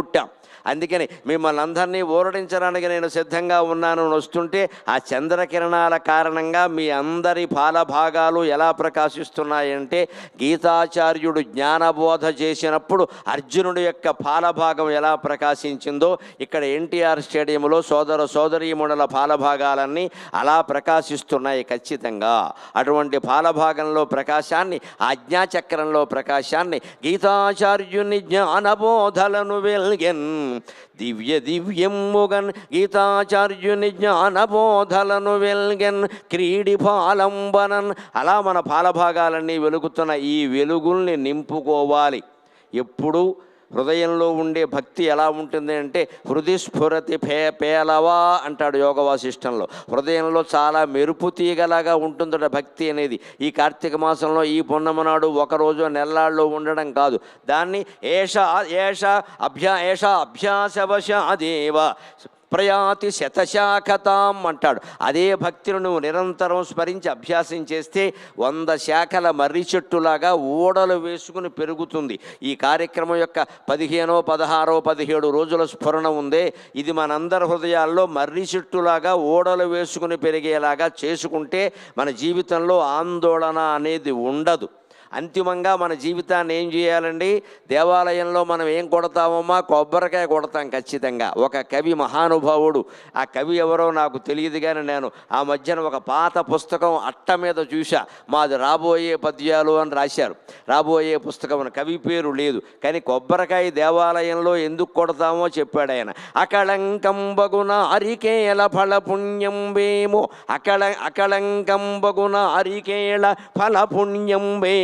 விட்டான் అందుకని మిమ్మల్ని అందరినీ ఊరడించడానికి నేను సిద్ధంగా ఉన్నాను వస్తుంటే ఆ చంద్రకిరణాల కారణంగా మీ అందరి పాలభాగాలు ఎలా ప్రకాశిస్తున్నాయంటే గీతాచార్యుడు జ్ఞానబోధ చేసినప్పుడు అర్జునుడి యొక్క పాలభాగం ఎలా ప్రకాశించిందో ఇక్కడ ఎన్టీఆర్ స్టేడియంలో సోదర సోదరీమణుల పాలభాగాలన్నీ అలా ప్రకాశిస్తున్నాయి ఖచ్చితంగా. అటువంటి పాలభాగంలో ప్రకాశాన్ని ఆజ్ఞాచక్రంలో ప్రకాశాన్ని గీతాచార్యుని జ్ఞానబోధలను వెల్గెన్ దివ్య దివ్యముగన్ గీతాచార్యుని జ్ఞానబోధలను వెల్గన్ క్రీడి పాలంబనన్ అలా మన పాలభాగాలన్నీ వెలుగుతున్న ఈ వెలుగుల్ని నింపుకోవాలి. ఎప్పుడు హృదయంలో ఉండే భక్తి ఎలా ఉంటుంది అంటే హృదయస్ఫురతి పే పేలవా అంటాడు యోగ వాసిష్టంలో హృదయంలో చాలా మెరుపు తీగలాగా ఉంటుందట భక్తి అనేది. ఈ కార్తీక మాసంలో ఈ పున్నమ నాడు ఒకరోజు నెల్లాళ్ళు ఉండడం కాదు. దాన్ని ఏష ఏష అభ్యా ఏష అభ్యాసవశాదేవ ప్రయాతి శతశాఖతాం అంటాడు. అదే భక్తిని నువ్వు నిరంతరం స్మరించి అభ్యాసం చేస్తే వంద శాఖల మర్రి చెట్టులాగా ఓడలు వేసుకుని పెరుగుతుంది. ఈ కార్యక్రమం యొక్క పదిహేనో పదహారో పదిహేడు రోజుల స్ఫురణ ఉందే. ఇది మనందరి హృదయాల్లో మర్రి చెట్టులాగా ఓడలు వేసుకుని పెరిగేలాగా చేసుకుంటే మన జీవితంలో ఆందోళన అనేది ఉండదు. అంతిమంగా మన జీవితాన్ని ఏం చేయాలండి? దేవాలయంలో మనం ఏం కొడతామమ్మా? కొబ్బరికాయ కొడతాం ఖచ్చితంగా. ఒక కవి మహానుభావుడు. ఆ కవి ఎవరో నాకు తెలియదు కానీ నేను ఆ మధ్యన ఒక పాత పుస్తకం అట్ట మీద చూశా. మాది రాబోయే పద్యాలు అని రాశారు. రాబోయే పుస్తకం కవి పేరు లేదు. కానీ కొబ్బరికాయ దేవాలయంలో ఎందుకు కొడతామో చెప్పాడు ఆయన. అకళంకంబగున అరికేల ఫల పుణ్యం వేమో అకళ అకళంకంబగున అరికేళ ఫల పుణ్యం వే